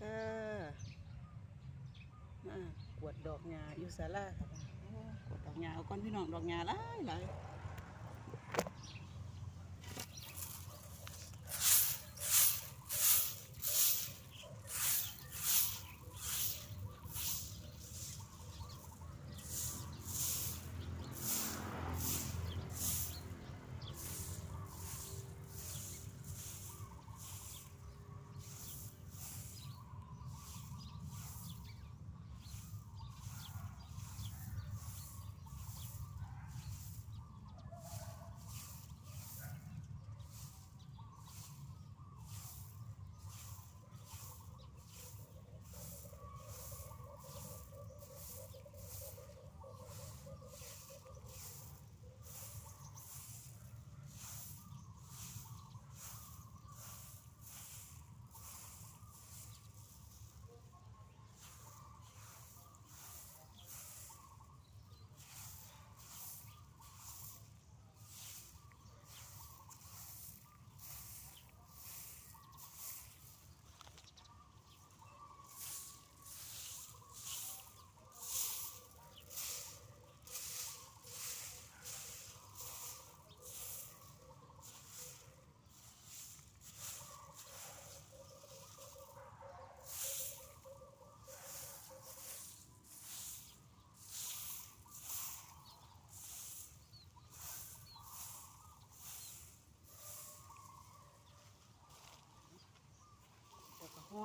ค่ะมากวดดอกหญ้าอยู่ศาลาค่ะกวดดอกหญ้าเอาก้อนพี่น้องดอกหญ้าหลายหลาย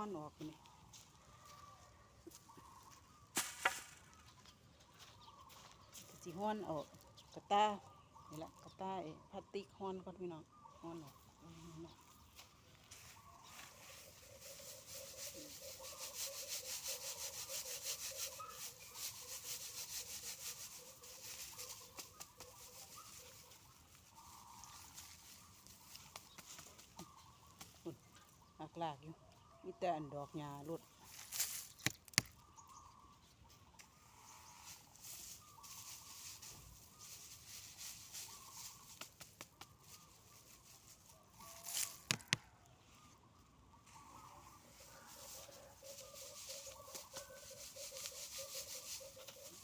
อนออกนี่ก็สิห้อนออกกระตานี่ละกระตาไอ้พลาสติกห้อนก่อนพี่น้องห้อนออกอืมนั่นน่ะหักลากอยู่ มีแต่อันดอกหญ้าลด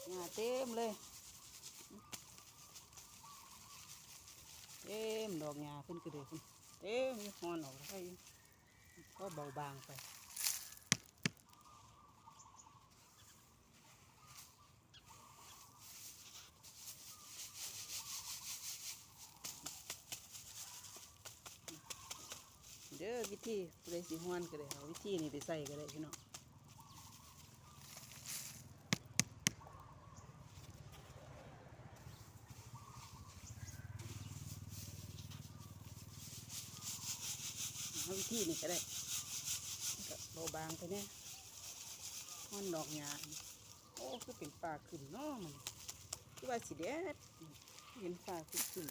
หญ้าเต็มเลยเต็มดอกหญ้าขึ้นกระเดือกขึ้นเต็มหอนออกไป ก็เบาบางไป เด้อวิธีผู้ใดสิห้อนก็ได้เอาวิธีนี้ไปใส่ก็ได้พี่น้องวิธีนี้ก็ได้าบางไปเนี่ยมันดอกหยาโอ้คือเป็นปลาขึ้นนาะมันคือว่าสีแดดเห็นปลาขึ้นขึ้น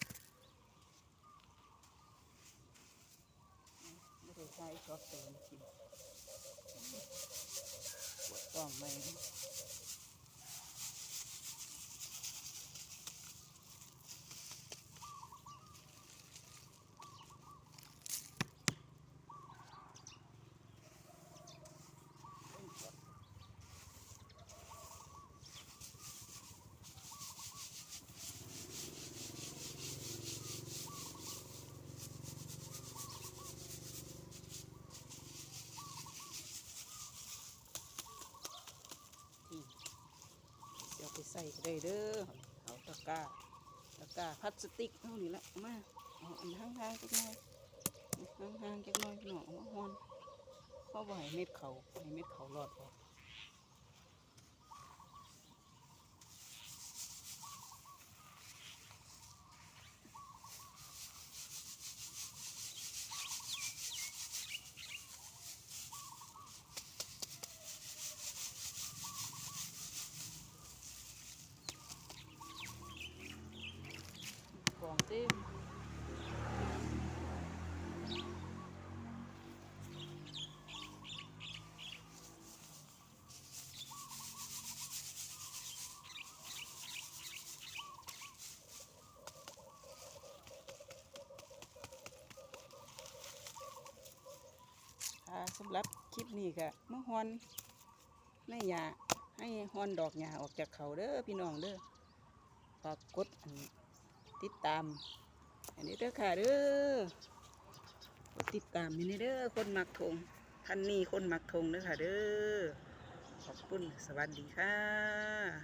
ไม่ได้ใช้ช็อตเติมกินปวดต้องไหม ส่ได้เด้อเอาตะกร้าตะกร้าพลาสติกเท่านี้ละมาเอาอันห่างๆจักหน่อยห่างๆจักหน่อยหน่อยอมาห้อนเพราะว่าให้เม็ดเขาให้เม็ดเขาหลอดออกองเต็ม สำหรับคลิปนี้ก็มะฮอนในหญ้าให้ฮอนดอกหญ้าออกจากเขาเด้อพี่น้องเด้อฝากกดติดตาม อันนี้เด้อค่ะเด้อกดติดตามนี่เด้อคนมักทงท่านนี้คนมักทงเด้อค่ะเด้อขอบคุณสวัสดีค่ะ